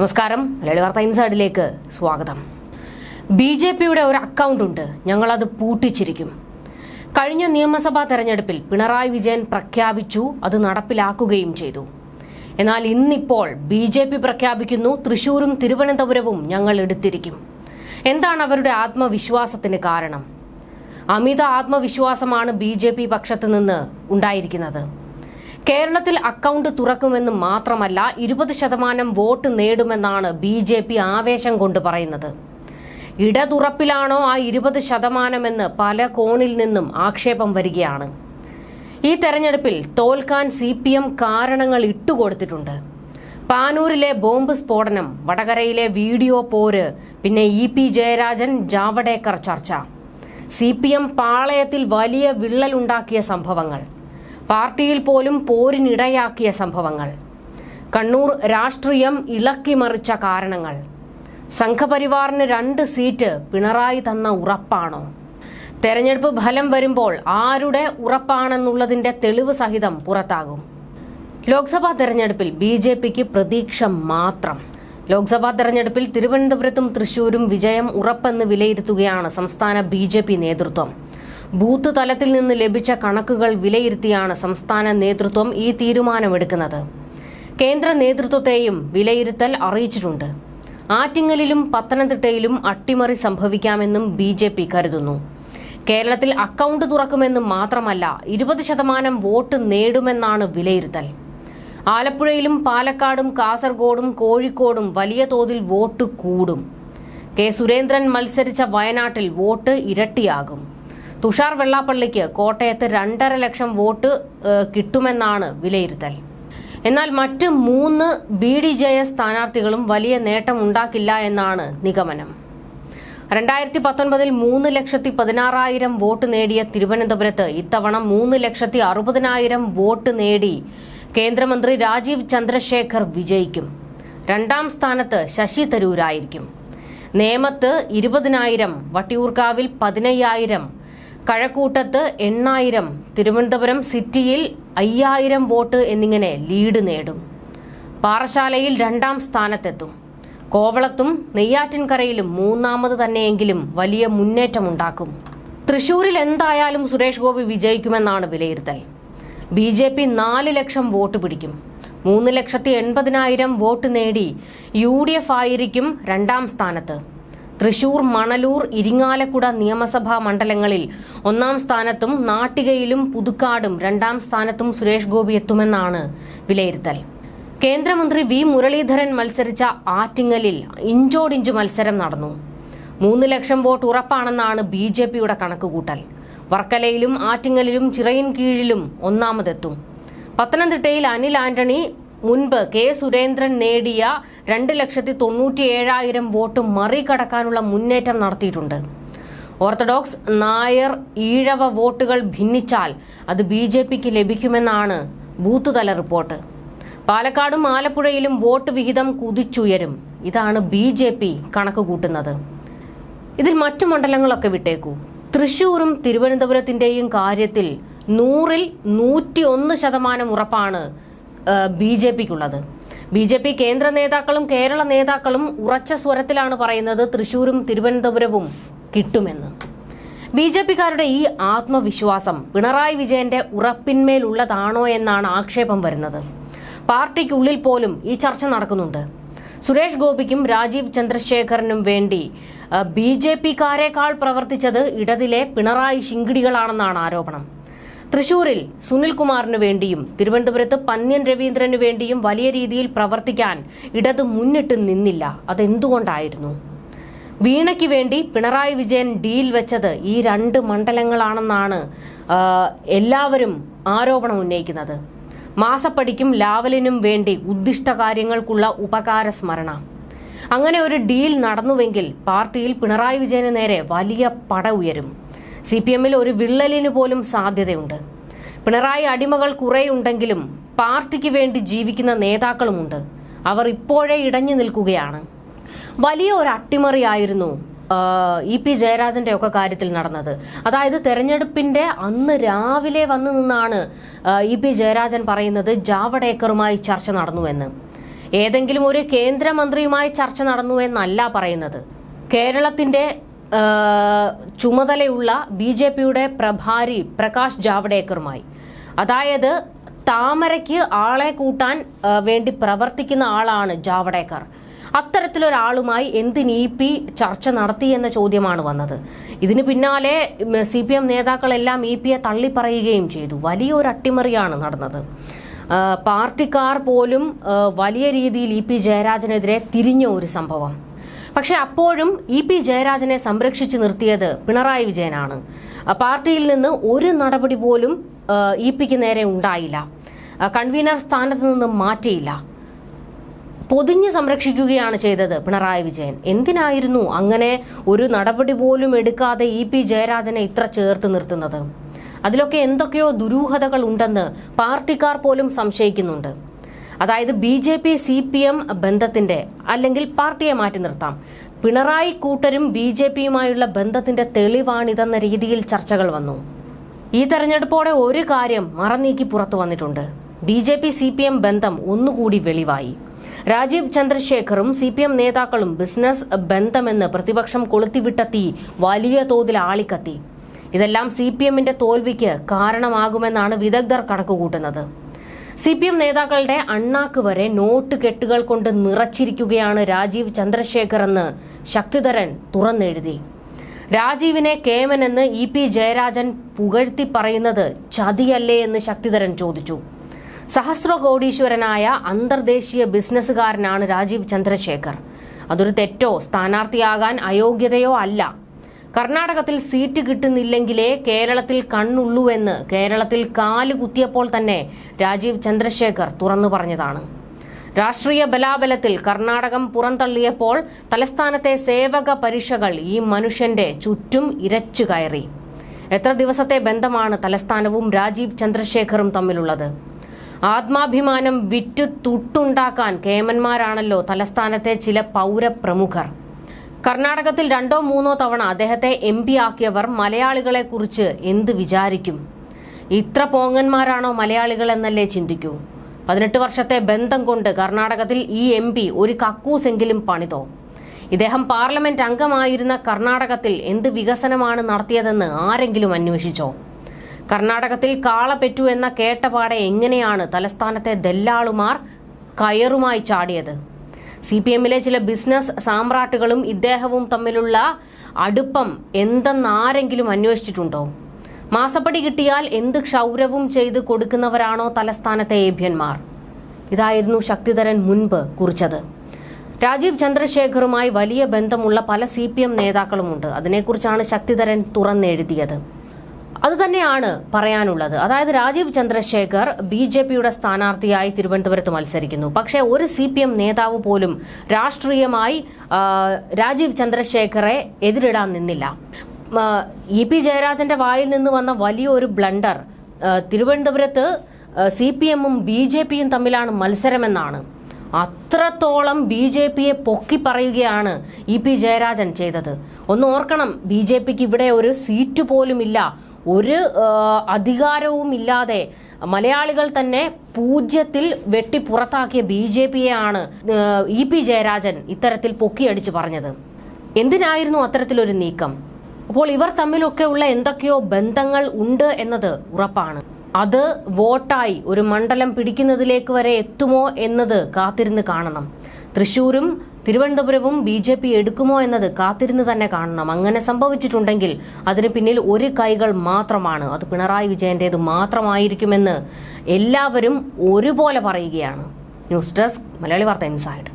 നമസ്കാരം. മലയാളി വാർത്ത ഇൻസൈഡിലേക്ക് സ്വാഗതം. ബി ജെ പിയുടെ ഒരു അക്കൗണ്ട് ഉണ്ട്. ഞങ്ങളത് പൂട്ടിച്ചിരിക്കും. കഴിഞ്ഞ നിയമസഭാ തെരഞ്ഞെടുപ്പിൽ പിണറായി വിജയൻ പ്രഖ്യാപിച്ചു അത് നടപ്പിലാക്കുകയും ചെയ്തു. എന്നാൽ ഇന്നിപ്പോൾ ബി ജെ പി പ്രഖ്യാപിക്കുന്നു തൃശൂരും തിരുവനന്തപുരവും ഞങ്ങൾ എടുത്തിരിക്കും. എന്താണ് അവരുടെ ആത്മവിശ്വാസത്തിന് കാരണം? അമിത ആത്മവിശ്വാസമാണ് ബി ജെ പി പക്ഷത്തു നിന്ന് ഉണ്ടായിരിക്കുന്നത്. കേരളത്തിൽ അക്കൗണ്ട് തുറക്കുമെന്ന് മാത്രമല്ല ഇരുപത് ശതമാനം വോട്ട് നേടുമെന്നാണ് ബി ജെ പി ആവേശം കൊണ്ട് പറയുന്നത്. ഇടതുറപ്പിലാണോ ആ ഇരുപത് ശതമാനമെന്ന് പല കോണിൽ നിന്നും ആക്ഷേപം വരികയാണ്. ഈ തെരഞ്ഞെടുപ്പിൽ തോൽക്കാൻ സി പി എം കാരണങ്ങൾ ഇട്ടുകൊടുത്തിട്ടുണ്ട്. പാനൂരിലെ ബോംബ് സ്ഫോടനം വടകരയിലെ വീഡിയോ പോര് പിന്നെ ഇ പി ജയരാജൻ ജാവഡേക്കർ ചർച്ച. സി പി എം പാളയത്തിൽ വലിയ വിള്ളലുണ്ടാക്കിയ സംഭവങ്ങൾ. പാർട്ടിയിൽ പോലും പോരിനിടയാക്കിയ സംഭവങ്ങൾ. കണ്ണൂർ രാഷ്ട്രീയം ഇളക്കിമറിച്ച കാരണങ്ങൾ. സംഘപരിവാറിന് രണ്ട് സീറ്റ് പിണറായി തന്ന ഉറപ്പാണോ? തെരഞ്ഞെടുപ്പ് ഫലം വരുമ്പോൾ ആരുടെ ഉറപ്പാണെന്നുള്ളതിന്റെ തെളിവ് സഹിതം പുറത്താകും. ലോക്സഭാ തെരഞ്ഞെടുപ്പിൽ ബി ജെ പിക്ക് പ്രതീക്ഷ മാത്രം. ലോക്സഭാ തെരഞ്ഞെടുപ്പിൽ തിരുവനന്തപുരത്തും തൃശൂരും വിജയം ഉറപ്പെന്ന് വിലയിരുത്തുകയാണ് സംസ്ഥാന ബി നേതൃത്വം. ബൂത്ത് തലത്തിൽ നിന്ന് ലഭിച്ച കണക്കുകൾ വിലയിരുത്തിയാണ് സംസ്ഥാന നേതൃത്വം ഈ തീരുമാനമെടുക്കുന്നത്. കേന്ദ്ര നേതൃത്വത്തെയും വിലയിരുത്തൽ അറിയിച്ചിട്ടുണ്ട്. ആറ്റിങ്ങലിലും പത്തനംതിട്ടയിലും അട്ടിമറി സംഭവിക്കാമെന്നും ബി ജെ പി കരുതുന്നു. കേരളത്തിൽ അക്കൗണ്ട് തുറക്കുമെന്നും മാത്രമല്ല ഇരുപത് ശതമാനം വോട്ട് നേടുമെന്നാണ് വിലയിരുത്തൽ. ആലപ്പുഴയിലും പാലക്കാടും കാസർഗോഡും കോഴിക്കോടും വലിയ തോതിൽ വോട്ട് കൂടും. കെ സുരേന്ദ്രൻ മത്സരിച്ച വയനാട്ടിൽ വോട്ട് ഇരട്ടിയാകും. തുഷാർ വെള്ളാപ്പള്ളിക്ക് കോട്ടയത്ത് രണ്ടര ലക്ഷം വോട്ട് കിട്ടുമെന്നാണ് വിലയിരുത്തൽ. എന്നാൽ മറ്റ് മൂന്ന് ബി ഡി ജെ എസ് സ്ഥാനാർത്ഥികളും വലിയ നേട്ടം ഉണ്ടാക്കില്ല എന്നാണ് നിഗമനം. രണ്ടായിരത്തി പത്തൊൻപതിൽ മൂന്ന് ലക്ഷത്തി പതിനാറായിരം വോട്ട് നേടിയ തിരുവനന്തപുരത്ത് ഇത്തവണ മൂന്ന് ലക്ഷത്തി അറുപതിനായിരം വോട്ട് നേടി കേന്ദ്രമന്ത്രി രാജീവ് ചന്ദ്രശേഖർ വിജയിക്കും. രണ്ടാം സ്ഥാനത്ത് ശശി തരൂരായിരിക്കും. നേമത്ത് ഇരുപതിനായിരം വട്ടിയൂർക്കാവിൽ പതിനയ്യായിരം കഴക്കൂട്ടത്ത് എണ്ണായിരം തിരുവനന്തപുരം സിറ്റിയിൽ അയ്യായിരം വോട്ട് എന്നിങ്ങനെ ലീഡ് നേടും. പാറശാലയിൽ രണ്ടാം സ്ഥാനത്തെത്തും. കോവളത്തും നെയ്യാറ്റിൻകരയിലും മൂന്നാമത് തന്നെയെങ്കിലും വലിയ മുന്നേറ്റമുണ്ടാക്കും. തൃശൂരിൽ എന്തായാലും സുരേഷ് ഗോപി വിജയിക്കുമെന്നാണ് വിലയിരുത്തൽ. ബി ജെ പി നാല് ലക്ഷം വോട്ട് പിടിക്കും. മൂന്ന് ലക്ഷത്തി എൺപതിനായിരം വോട്ട് നേടി യു ഡി എഫ് ആയിരിക്കും രണ്ടാം സ്ഥാനത്ത്. തൃശൂർ മണലൂർ ഇരിങ്ങാലക്കുട നിയമസഭാ മണ്ഡലങ്ങളിൽ ഒന്നാം സ്ഥാനത്തും നാട്ടികയിലും പുതുക്കാടും രണ്ടാം സ്ഥാനത്തും സുരേഷ് ഗോപി എത്തുമെന്നാണ് വിലയിരുത്തൽ. കേന്ദ്രമന്ത്രി വി. മുരളീധരൻ മത്സരിച്ച ആറ്റിങ്ങലിൽ ഇഞ്ചോടിഞ്ച് മത്സരം നടന്നു. മൂന്ന് ലക്ഷം വോട്ട് ഉറപ്പാണെന്നാണ് ബി ജെ പിയുടെ കണക്കുകൂട്ടൽ. വർക്കലയിലും ആറ്റിങ്ങലിലും ചിറയിൻ കീഴിലും ഒന്നാമതെത്തും. പത്തനംതിട്ടയിൽ അനിൽ ആന്റണി മുൻപ് കെ സുരേന്ദ്രൻ നേടിയ രണ്ട് ലക്ഷത്തി തൊണ്ണൂറ്റി ഏഴായിരം വോട്ട് മറികടക്കാനുള്ള മുന്നേറ്റം നടത്തിയിട്ടുണ്ട്. ഓർത്തഡോക്സ് നായർ ഈഴവ വോട്ടുകൾ ഭിന്നിച്ചാൽ അത് ബി ജെ പിക്ക് ലഭിക്കുമെന്നാണ് ബൂത്ത് തല റിപ്പോർട്ട്. പാലക്കാടും ആലപ്പുഴയിലും വോട്ട് വിഹിതം കുതിച്ചുയരും. ഇതാണ് ബി ജെ പി കണക്ക് കൂട്ടുന്നത്. ഇതിൽ മറ്റു മണ്ഡലങ്ങളൊക്കെ വിട്ടേക്കൂ. തൃശൂരും തിരുവനന്തപുരത്തിന്റെയും കാര്യത്തിൽ നൂറിൽ നൂറ്റി ഒന്ന് ശതമാനം ഉറപ്പാണ് ബി ജെ പിക്കുള്ളത്. ബി ജെ പി കേന്ദ്ര നേതാക്കളും കേരള നേതാക്കളും ഉറച്ച സ്വരത്തിലാണ് പറയുന്നത് തൃശൂരും തിരുവനന്തപുരവും കിട്ടുമെന്ന്. ബി ജെ പിക്കാരുടെ ഈ ആത്മവിശ്വാസം പിണറായി വിജയന്റെ ഉറപ്പിന്മേലുള്ളതാണോ എന്നാണ് ആക്ഷേപം വരുന്നത്. പാർട്ടിക്കുള്ളിൽ പോലും ഈ ചർച്ച നടക്കുന്നുണ്ട്. സുരേഷ് ഗോപിക്കും രാജീവ് ചന്ദ്രശേഖരനും വേണ്ടി ബി ജെ പിക്കാരെക്കാൾ പ്രവർത്തിച്ചത് ഇടതിലെ പിണറായി ശിങ്കിടികളാണെന്നാണ് ആരോപണം. തൃശൂരിൽ സുനിൽകുമാറിനു വേണ്ടിയും തിരുവനന്തപുരത്ത് പന്ന്യൻ രവീന്ദ്രനു വേണ്ടിയും വലിയ രീതിയിൽ പ്രവർത്തിക്കാൻ ഇടത് മുന്നിട്ട് നിന്നില്ല. അതെന്തുകൊണ്ടായിരുന്നു? വീണയ്ക്ക് വേണ്ടി പിണറായി വിജയൻ ഡീൽ വെച്ചത് ഈ രണ്ട് മണ്ഡലങ്ങളാണെന്നാണ് എല്ലാവരും ആരോപണം ഉന്നയിക്കുന്നത്. മാസപ്പടിക്കും ലാവലിനും വേണ്ടി ഉദ്ദിഷ്ട കാര്യങ്ങൾക്കുള്ള ഉപകാര സ്മരണ. അങ്ങനെ ഒരു ഡീൽ നടന്നുവെങ്കിൽ പാർട്ടിയിൽ പിണറായി വിജയന് നേരെ വലിയ പട ഉയരും. സി പി എമ്മിൽ ഒരു വിള്ളലിന് പോലും സാധ്യതയുണ്ട്. പിണറായി അടിമകൾ കുറേയുണ്ടെങ്കിലും പാർട്ടിക്ക് വേണ്ടി ജീവിക്കുന്ന നേതാക്കളുമുണ്ട്. അവർ ഇപ്പോഴേ ഇടഞ്ഞു നിൽക്കുകയാണ്. വലിയ ഒരു അട്ടിമറിയായിരുന്നു ഇ പി ജയരാജന്റെ ഒക്കെ കാര്യത്തിൽ നടന്നത്. അതായത് തെരഞ്ഞെടുപ്പിന്റെ അന്ന് രാവിലെ വന്നു നിന്നാണ് ഇ പി ജയരാജൻ പറയുന്നത് ജാവഡേക്കറുമായി ചർച്ച നടന്നുവെന്ന്. ഏതെങ്കിലും ഒരു കേന്ദ്രമന്ത്രിയുമായി ചർച്ച നടന്നു എന്നല്ല പറയുന്നത്. കേരളത്തിന്റെ ചുമതലയുള്ള ബി ജെ പിയുടെ പ്രഭാരി പ്രകാശ് ജാവ്ഡേക്കറുമായി അതായത് താമരയ്ക്ക് ആളെ കൂട്ടാൻ വേണ്ടി പ്രവർത്തിക്കുന്ന ആളാണ് ജാവ്ഡേക്കർ അത്തരത്തിലൊരാളുമായി എന്തിന് ഇ പി ചർച്ച നടത്തി എന്ന ചോദ്യമാണ് വന്നത്. ഇതിന് പിന്നാലെ സി പി എം നേതാക്കളെല്ലാം ഇ പിയെ തള്ളിപ്പറയുകയും ചെയ്തു. വലിയൊരു അട്ടിമറിയാണ് നടന്നത് പാർട്ടിക്കാർ പോലും വലിയ രീതിയിൽ ഇ പി ജയരാജനെതിരെ തിരിഞ്ഞ ഒരു സംഭവം. പക്ഷെ അപ്പോഴും ഇ പി ജയരാജനെ സംരക്ഷിച്ചു നിർത്തിയത് പിണറായി വിജയനാണ്. പാർട്ടിയിൽ നിന്ന് ഒരു നടപടി പോലും ഇ പിക്ക് നേരെ ഉണ്ടായില്ല. കൺവീനർ സ്ഥാനത്ത് നിന്ന് മാറ്റിയില്ല. പൊതിഞ്ഞ് സംരക്ഷിക്കുകയാണ് ചെയ്തത് പിണറായി വിജയൻ. എന്തിനായിരുന്നു അങ്ങനെ ഒരു നടപടി പോലും എടുക്കാതെ ഇ പി ജയരാജനെ ഇത്ര ചേർത്ത് നിർത്തുന്നത്? അതിലൊക്കെ എന്തൊക്കെയോ ദുരൂഹതകൾ ഉണ്ടെന്ന് പാർട്ടിക്കാർ പോലും സംശയിക്കുന്നുണ്ട്. അതായത് B J P C P M ബന്ധത്തിന്റെ അല്ലെങ്കിൽ പാർട്ടിയെ മാറ്റി നിർത്താം. പിണറായി കൂട്ടരും ബി ജെ പിയുമായുള്ള ബന്ധത്തിന്റെ തെളിവാണിതെന്ന രീതിയിൽ ചർച്ചകൾ വന്നു. ഈ തെരഞ്ഞെടുപ്പോടെ ഒരു കാര്യം മറന്നീക്കി പുറത്തു വന്നിട്ടുണ്ട്. B J P C P M ബന്ധം ഒന്നുകൂടി വെളിവായി. രാജീവ് ചന്ദ്രശേഖറും സി പി എം നേതാക്കളും ബിസിനസ് ബന്ധമെന്ന് പ്രതിപക്ഷം കൊളുത്തിവിട്ട തീ വലിയ തോതിൽ ആളിക്കത്തി. ഇതെല്ലാം സി പി എമ്മിന്റെ തോൽവിക്ക് കാരണമാകുമെന്നാണ് വിദഗ്ധർ കണക്കുകൂട്ടുന്നത്. സി പി എം നേതാക്കളുടെ അണ്ണാക്ക് വരെ നോട്ട് കെട്ടുകൾ കൊണ്ട് നിറച്ചിരിക്കുകയാണ് രാജീവ് ചന്ദ്രശേഖർ എന്ന് ശക്തിധരൻ തുറന്നെഴുതി. രാജീവിനെ കേമനെന്ന് ഇ പി ജയരാജൻ പുകഴ്ത്തി പറയുന്നത് ചതിയല്ലേ എന്ന് ശക്തിധരൻ ചോദിച്ചു. സഹസ്ര കോടീശ്വരനായ അന്തർദേശീയ ബിസിനസ്സുകാരനാണ് രാജീവ് ചന്ദ്രശേഖർ. അതൊരു തെറ്റോ? സ്ഥാനാർത്ഥിയാകാൻ അയോഗ്യതയോ അല്ല. കർണാടകത്തിൽ സീറ്റ് കിട്ടുന്നില്ലെങ്കിലേ കേരളത്തിൽ കണ്ണുള്ളൂവെന്ന് കേരളത്തിൽ കാൽ കുത്തിയപ്പോൾ തന്നെ രാജീവ് ചന്ദ്രശേഖർ തുറന്നു പറഞ്ഞതാണ്. രാഷ്ട്രീയ ബലാബലത്തിൽ കർണാടകം പുറന്തള്ളിയപ്പോൾ തലസ്ഥാനത്തെ സേവക പരീക്ഷകൾ ഈ മനുഷ്യന്റെ ചുറ്റും ഇരച്ചു കയറി. എത്ര ദിവസത്തെ ബന്ധമാണ് തലസ്ഥാനവും രാജീവ് ചന്ദ്രശേഖറും തമ്മിലുള്ളത്? ആത്മാഭിമാനം വിറ്റു തുട്ടുണ്ടാക്കാൻ കേമന്മാരാണല്ലോ തലസ്ഥാനത്തെ ചില പൗരപ്രമുഖർ. കർണാടകത്തിൽ രണ്ടോ മൂന്നോ തവണ അദ്ദേഹത്തെ എം പി ആക്കിയവർ മലയാളികളെ കുറിച്ച് എന്ത് വിചാരിക്കും? ഇത്ര പോങ്ങന്മാരാണോ മലയാളികൾ എന്നല്ലേ ചിന്തിക്കൂ? പതിനെട്ട് വർഷത്തെ ബന്ധം കൊണ്ട് കർണാടകത്തിൽ ഈ എം പി ഒരു കക്കൂസെങ്കിലും പണിതോ? ഇദ്ദേഹം പാർലമെന്റ് അംഗമായിരുന്ന കർണാടകത്തിൽ എന്ത് വികസനമാണ് നടത്തിയതെന്ന് ആരെങ്കിലും അന്വേഷിച്ചോ? കർണാടകത്തിൽ കാള പെറ്റു എന്ന കേട്ടപാടെ എങ്ങനെയാണ് തലസ്ഥാനത്തെ ദല്ലാളുമാർ കയറുമായി ചാടിയത്? സി പി എമ്മിലെ ചില ബിസിനസ് സാമ്രാട്ടുകളും ഇദ്ദേഹവും തമ്മിലുള്ള അടുപ്പം എന്തെന്നാരെങ്കിലും അന്വേഷിച്ചിട്ടുണ്ടോ? മാസപ്പടി കിട്ടിയാൽ എന്ത് ക്ഷൗരവും ചെയ്ത് കൊടുക്കുന്നവരാണോ തലസ്ഥാനത്തെ ഏഭ്യന്മാർ ഇതായിരുന്നു ശക്തിധരൻ മുൻപ് കുറിച്ചത്. രാജീവ് ചന്ദ്രശേഖറുമായി വലിയ ബന്ധമുള്ള പല സി പി എം നേതാക്കളുമുണ്ട്. അതിനെക്കുറിച്ചാണ് ശക്തിധരൻ തുറന്നെഴുതിയത്. അതുതന്നെയാണ് പറയാനുള്ളത്. അതായത് രാജീവ് ചന്ദ്രശേഖർ ബി ജെ പിയുടെ സ്ഥാനാർത്ഥിയായി തിരുവനന്തപുരത്ത് മത്സരിക്കുന്നു. പക്ഷേ ഒരു സി പി എം നേതാവ് പോലും രാഷ്ട്രീയമായി രാജീവ് ചന്ദ്രശേഖറെ എതിരിടാൻ നിന്നില്ല. ഇ പി ജയരാജന്റെ വായിൽ നിന്ന് വന്ന വലിയൊരു ബ്ലണ്ടർ തിരുവനന്തപുരത്ത് സി പി എമ്മും ബി ജെ പിയും തമ്മിലാണ് മത്സരമെന്നാണ്. അത്രത്തോളം ബി ജെ പിയെ പൊക്കി പറയുകയാണ് ഇ പി ജയരാജൻ ചെയ്തത്. ഒന്ന് ഓർക്കണം ബി ജെ പിക്ക് ഇവിടെ ഒരു സീറ്റ് പോലുമില്ല. ഒരു അധികാരവും ഇല്ലാതെ മലയാളികൾ തന്നെ പൂജ്യത്തിൽ വെട്ടി പുറത്താക്കിയ ബി ജെ പിയെയാണ് ഇ പി ജയരാജൻ ഇത്തരത്തിൽ പൊക്കിയടിച്ചു പറഞ്ഞത്. എന്തിനായിരുന്നു അത്തരത്തിലൊരു നീക്കം? അപ്പോൾ ഇവർ തമ്മിലൊക്കെയുള്ള എന്തൊക്കെയോ ബന്ധങ്ങൾ ഉണ്ട് എന്നത് ഉറപ്പാണ്. അത് വോട്ടായി ഒരു മണ്ഡലം പിടിക്കുന്നതിലേക്ക് വരെ എത്തുമോ എന്നത് കാത്തിരുന്ന് കാണണം. തൃശൂരും തിരുവനന്തപുരവും ബി ജെ പി എടുക്കുമോ എന്നത് കാത്തിരുന്ന് തന്നെ കാണണം. അങ്ങനെ സംഭവിച്ചിട്ടുണ്ടെങ്കിൽ അതിന് പിന്നിൽ ഒരു കൈകൾ മാത്രമാണ്. അത് പിണറായി വിജയന്റേത് മാത്രമായിരിക്കുമെന്ന് എല്ലാവരും ഒരുപോലെ പറയുകയാണ്. ന്യൂസ് ഡെസ്ക് മലയാളി വാർത്ത ഇൻസൈഡ്.